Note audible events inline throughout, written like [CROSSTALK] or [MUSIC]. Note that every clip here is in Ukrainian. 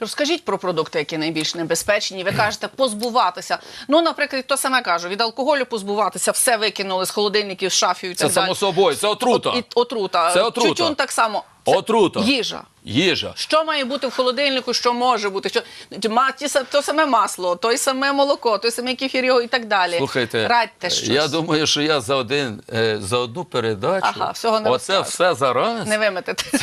Розкажіть про продукти, які найбільш небезпечні. Ви кажете, позбуватися. Ну, наприклад, то саме кажу, від алкоголю позбуватися, все викинули з холодильників, з шафів і Це так далі. само собою, це отрута. От, і, отрута. Це отрута. Тютюн так само. Це Отрута. Їжа. Їжа. Що має бути в холодильнику, що може бути? Що ма- ті са- то саме масло, той саме молоко, той самий кефір його і так далі. Слухайте, радьте щось. я думаю, що я за один е, за одну передачу Ага, всього не оце все зараз. не виметите. [LAUGHS]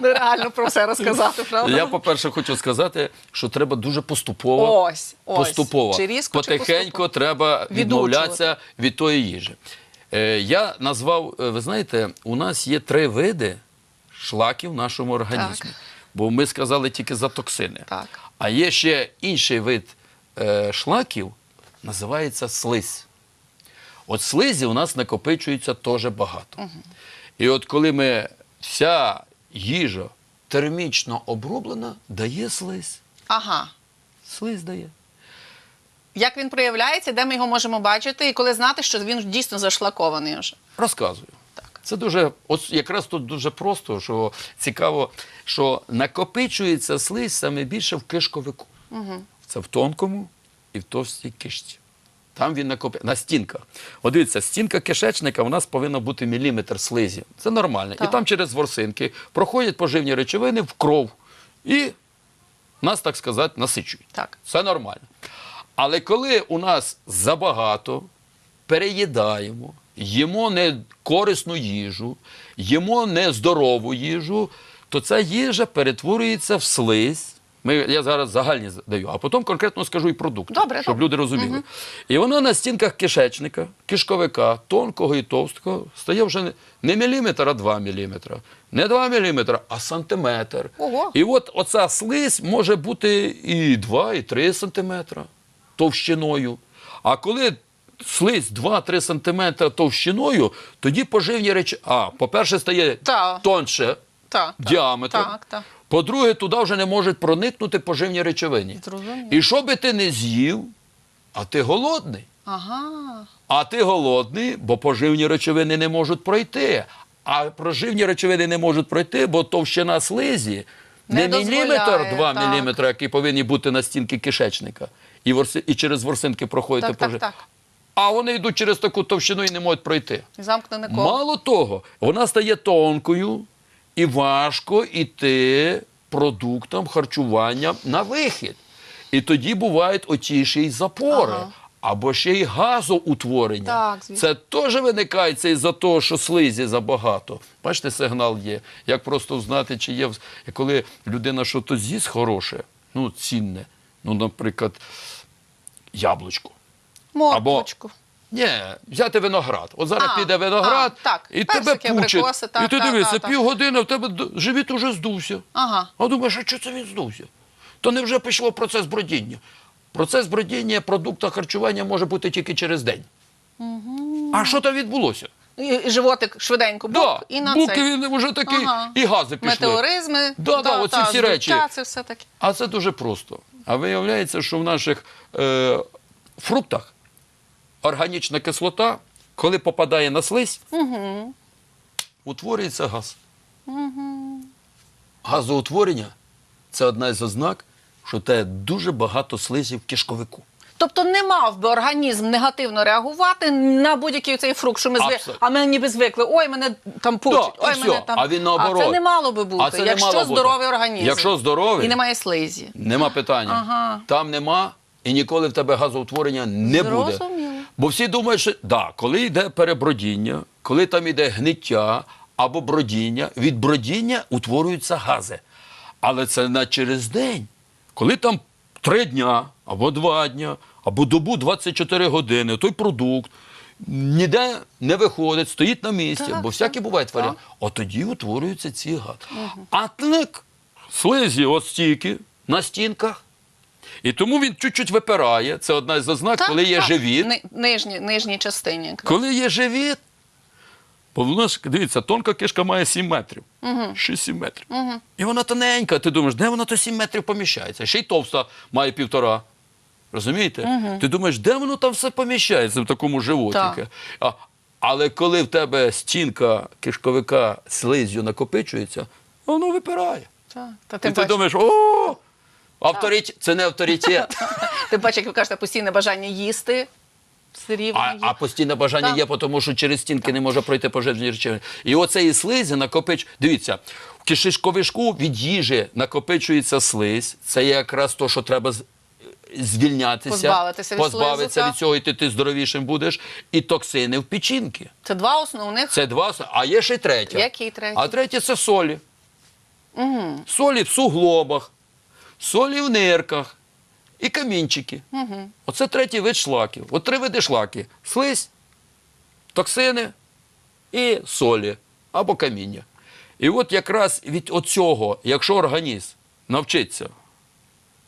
ну реально про все розказати, правда? Я, по-перше, хочу сказати, що треба дуже поступово. Ось, ось. поступово. Чи різко, чи Потихеньку поступово? треба Відучувати. відмовлятися від тої їжі. Е, я назвав, е, ви знаєте, у нас є три види шлаків в нашому організмі. Так. Бо ми сказали тільки за токсини. Так. А є ще інший вид е, шлаків, називається слизь. От слизі у нас накопичується теж багато. І от коли ми вся їжа термічно оброблена, дає слизь. Ага. Слизь дає. Як він проявляється, де ми його можемо бачити, і коли знати, що він дійсно зашлакований вже. Розказую. Так. Це дуже, от якраз тут дуже просто, що цікаво, що накопичується слизь саме більше в кишковику. Угу. Це в тонкому і в товстій кишці. Там він накопив на стінках. От дивіться, стінка кишечника у нас повинна бути міліметр слизі. Це нормально. Так. І там через ворсинки проходять поживні речовини в кров. І нас, так сказати, насичують. Так. Це нормально. Але коли у нас забагато, переїдаємо, їмо не корисну їжу, їмо нездорову їжу, то ця їжа перетворюється в слизь. Ми, я зараз загальні даю, а потім конкретно скажу і продукти, Добре, щоб добре. люди розуміли. І вона на стінках кишечника, кишковика, тонкого і товстого, стає вже не- міліметр, а 2 міліметра. Не 2 міліметра, а сантиметр. Ого. І от оця слизь може бути і 2, і 3 сантиметра товщиною. А коли слизь 2-3 сантиметра товщиною, тоді поживні речі. А, по-перше, стає Та. тонше Так. діаметр. Так, так. По-друге, туди вже не можуть проникнути поживні речовини. Зрозуміло. І що би ти не з'їв, а ти голодний. Ага. А ти голодний, бо поживні речовини не можуть пройти. А поживні речовини не можуть пройти, бо товщина слизі Не не, міліметр, 2 так. міліметри, які повинні бути на стінки кишечника. І, ворси, і через ворсинки проходити Так, так, пожив- так. А вони йдуть через таку товщину і не можуть пройти. Замкнене коло. Мало того, вона стає тонкою і важко йти продуктам харчування на вихід. І тоді бувають оті ще й запори. Ага. Або ще й газоутворення. Так, звісно. Це теж виникає це із-за того, що слизі забагато. Бачите, сигнал є. Як просто знати, чи є. Коли людина щось з'їсть хороше, ну, цінне, ну, наприклад, яблучко. Морквочку. Ні, взяти виноград. От зараз А, піде виноград, а, так. і Персики, тебе пучить. абрикоси, так, і ти так, дивишся, так, так. півгодини в тебе д- живіт уже здувся. Ага. А думаєш, а чого це він здувся? То не вже пішло процес бродіння. Процес бродіння продукту харчування може бути тільки через день. А що там відбулося? І, і животик швиденько бук, Да, і на буки цей. він вже такий, Ага. і гази пішли. Метеоризми. Да, да, оці всі речі. Це все таке. А це дуже просто. А виявляється, що в наших е, фруктах органічна кислота, коли попадає на слизь, утворюється газ. Газоутворення це одна із ознак, що те дуже багато слизів в кишковику. Тобто не мав би організм негативно реагувати на будь-який цей фрукт, що ми звик... А ми ніби звикли. Ой, мене там пучить, Да, ой, все. мене там. А він наоборот. А це не мало би бути, А це не якщо мало бути. здоровий організм. Якщо здоровий, І немає слизі. Нема питання. Ага. Там нема і ніколи в тебе газоутворення не буде. Бо всі думають, що да, коли йде перебродіння, коли там йде гниття або бродіння, від бродіння утворюються гази. Але це не через день. Коли там три дня, або два дня, або добу 24 години, той продукт ніде не виходить, стоїть на місці, Так, бо всякі бувають варіанти. От тоді утворюються ці гази. А так, слизі от стільки на стінках. І тому він чуть-чуть випирає. Це одна із ознак, Так, коли є так. живіт. Ни- нижні, нижній частині. Коли є живіт, бо воно ж, дивіться, тонка кишка має 7 метрів. 6-7 метрів. І вона тоненька. Ти думаєш, де вона то 7 метрів поміщається? Ще й товста має півтора. Розумієте? Ти думаєш, де воно там все поміщається в такому животику? А, але коли в тебе стінка кишковика слизю накопичується, воно випирає. Так. Та І тим ти думаєш, о, авторитет, це не авторитет. [LAUGHS] тим паче, як ви кажете, постійне бажання їсти. А, а постійне бажання Так. є, тому що через стінки не може пройти пожежні речовини. І оцеї слизі накопич. Дивіться, в кишковишку від їжі накопичується слизь. Це є якраз то, що треба звільнятися, Позбавитися від позбавитися слизу, від цього, і ти, ти здоровішим будеш. І токсини в печінки. Це два основних. Це два. А є ще третя. Який третій? А третє це солі. Солі в суглобах, солі в нирках і камінчики. Оце третій вид шлаків. От три види шлаки: слизь, токсини і солі або каміння. І от якраз від оцього, якщо організм навчиться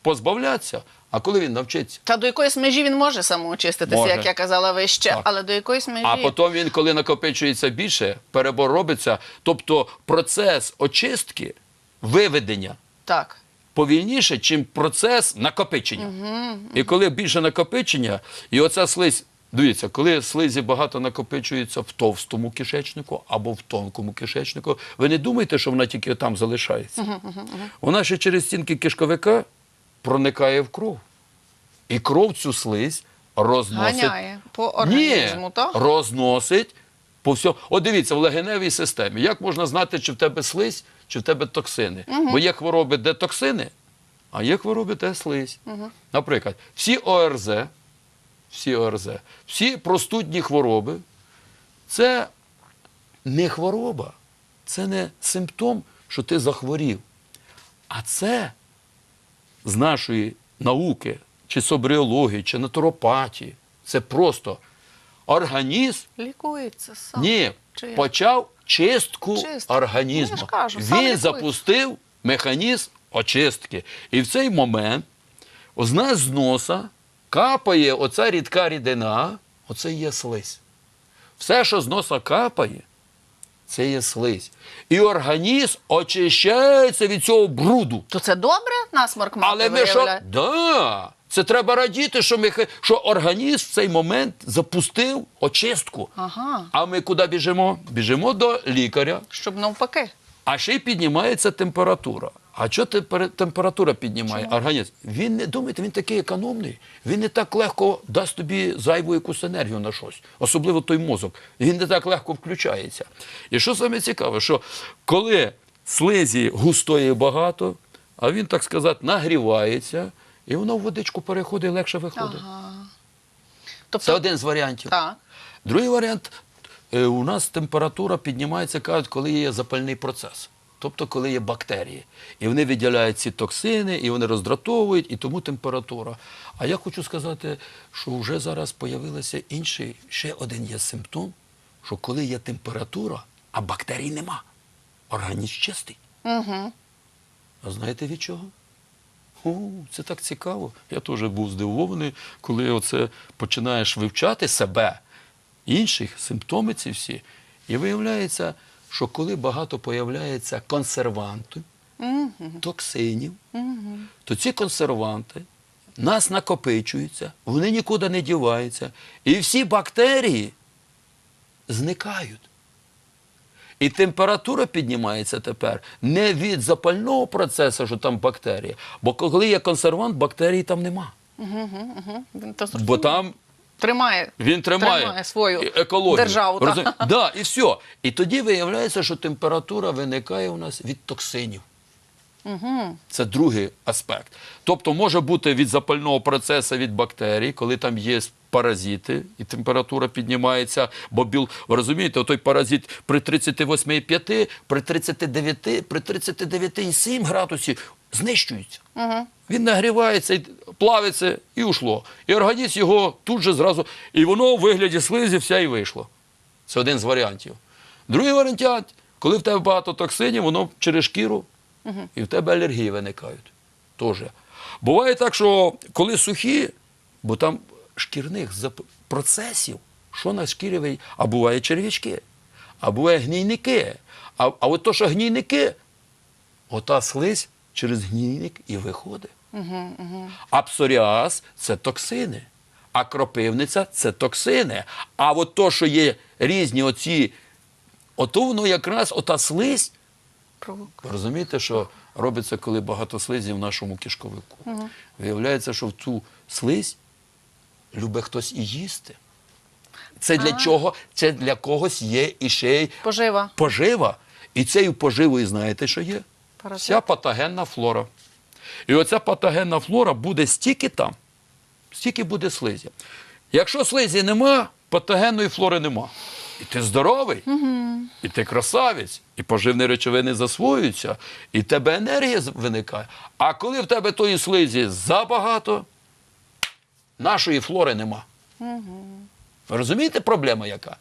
позбавлятися, а коли він навчиться? Та до якоїсь межі він може самоочиститися, Може. як я казала вище, Так. але до якоїсь межі. А потім він, коли накопичується більше, перебор робиться. Тобто процес очистки, виведення Так. Повільніше, чим процес накопичення. І коли більше накопичення, і оця слизь, дивіться, коли слизі багато накопичується в товстому кишечнику або в тонкому кишечнику, ви не думайте, що вона тільки там залишається. Вона ще через стінки кишковика проникає в кров. І кров цю слизь розносить. Ганяє по організму, Ні, так? розносить по всьому. От дивіться, в легеневій системі. Як можна знати, чи в тебе слизь, чи в тебе токсини? Бо є хвороби, де токсини, а є хвороби, де слизь. Наприклад, всі ОРЗ, всі ОРЗ, всі простудні хвороби це не хвороба, це не симптом, що ти захворів. А це з нашої науки, чи собріології, чи натуропатії. Це просто організм Лікується сам. ні, Чи почав чистку Чистку. організму. Ну, я ж кажу, сам Він запустив механізм очистки. І в цей момент з нас з носа капає оця рідка рідина, оце є слизь. Все, що з носа капає, це є слизь. І організм очищається від цього бруду. То це добре насморк мати Але ми що? виявляє? Да. Це треба радіти, що, ми, що організм в цей момент запустив очистку. Ага. А ми куди біжимо? Біжимо до лікаря, Щоб навпаки. а ще й піднімається температура. А що темпер- температура піднімає організм? Він не думайте, він такий економний. Він не так легко дасть тобі зайву якусь енергію на щось, особливо той мозок. Він не так легко включається. І що саме цікаве, що коли слизі густої багато, а він, так сказати, нагрівається, і воно в водичку переходить легше виходить. Тобто, Це один з варіантів. так. Другий варіант е, у нас температура піднімається, кажуть, коли є запальний процес. Тобто, коли є бактерії. І вони виділяють ці токсини, і вони роздратовують, і тому температура. А я хочу сказати, що вже зараз з'явився інший, ще один є симптом, що коли є температура, а бактерій нема, організм чистий. Угу. А знаєте від чого? О, це так цікаво. Я теж був здивований, коли оце починаєш вивчати себе, інших, симптоми ці всі. І виявляється, що коли багато появляється консервантів, токсинів, то ці консерванти нас накопичуються, вони нікуди не діваються. І всі бактерії зникають. І температура піднімається тепер не від запального процесу, що там бактерії, бо коли є консервант, бактерій там нема. Він то Бо там тримає, він тримає, тримає свою екологію. державу. так. Розумі- Да, і все. І тоді виявляється, що температура виникає у нас від токсинів. Це другий аспект. Тобто може бути від запального процесу від бактерій, коли там є паразити, і температура піднімається, бо біл, ви розумієте, той паразит при 38,5, при 39, при 39,7 градусів знищується. Він нагрівається, плавиться і ушло. І організм його тут же зразу, і воно у вигляді слизі вся і вийшло. Це один з варіантів. Другий варіант, коли в тебе багато токсинів, воно через шкіру, і в тебе алергії виникають. Тоже. Буває так, що коли сухі, бо там шкірних процесів, що на шкірі, а буває черв'ячки, а буває гнійники. А, а от то, що гнійники, ота слизь через гнійник і виходить. А псоріаз – це токсини. А кропивниця це токсини. А от то, що є різні оці, ото воно якраз ота слизь, Провок- ви розумієте, що робиться, коли багато слизі в нашому кишковику. Виявляється, що в цю слизь любить хтось і їсти. Це для чого? Це для когось є і ще й Пожива. пожива. І цією поживою знаєте, що є? Паразит. Вся патогенна флора. І оця патогенна флора буде стільки там, стільки буде слизі. Якщо слизі нема, патогенної флори нема. І ти здоровий, і ти красавець, і поживні речовини засвоюються, і в тебе енергія виникає. А коли в тебе тої слизі забагато, нашої флори нема. Ви розумієте, проблема яка?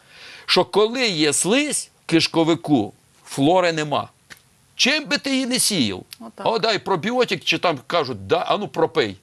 Що коли є слизь в кишковику, флори нема. Чим би ти її не сіяв? Отак. О, дай пробіотик, чи там кажуть, да, ану пропий.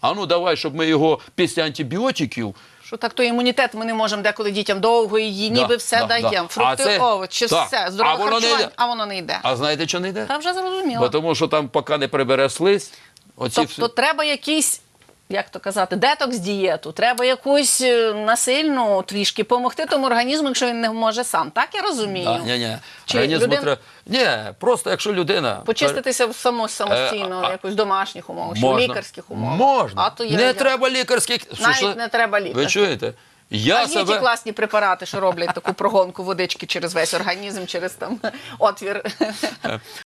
Ану, давай, щоб ми його після антибіотиків. Що так то імунітет ми не можемо деколи дітям довго її, ніби Да, все да, даємо. да. Фрукти, це- овочі, так. все, здорове харчування, а воно не йде. А знаєте, що не йде? Та вже зрозуміло. Бо тому що там, поки не прибере слизь, оці всі- Тобто треба якийсь, як то казати, детокс дієту, треба якусь е, насильну трішки допомогти тому організму, якщо він не може сам. Так я розумію. Да, ні, ні. Чи Організму людина- треба... Ні, просто якщо людина... Почиститися само, самостійно, Е, а- якось в домашніх умовах, чи в лікарських умовах. Можна. А то я, не я- треба лікарських... Навіть що? не треба Ви лікарських. чуєте? Я А є себе... ті класні препарати, що роблять таку прогонку водички через весь організм, через там отвір.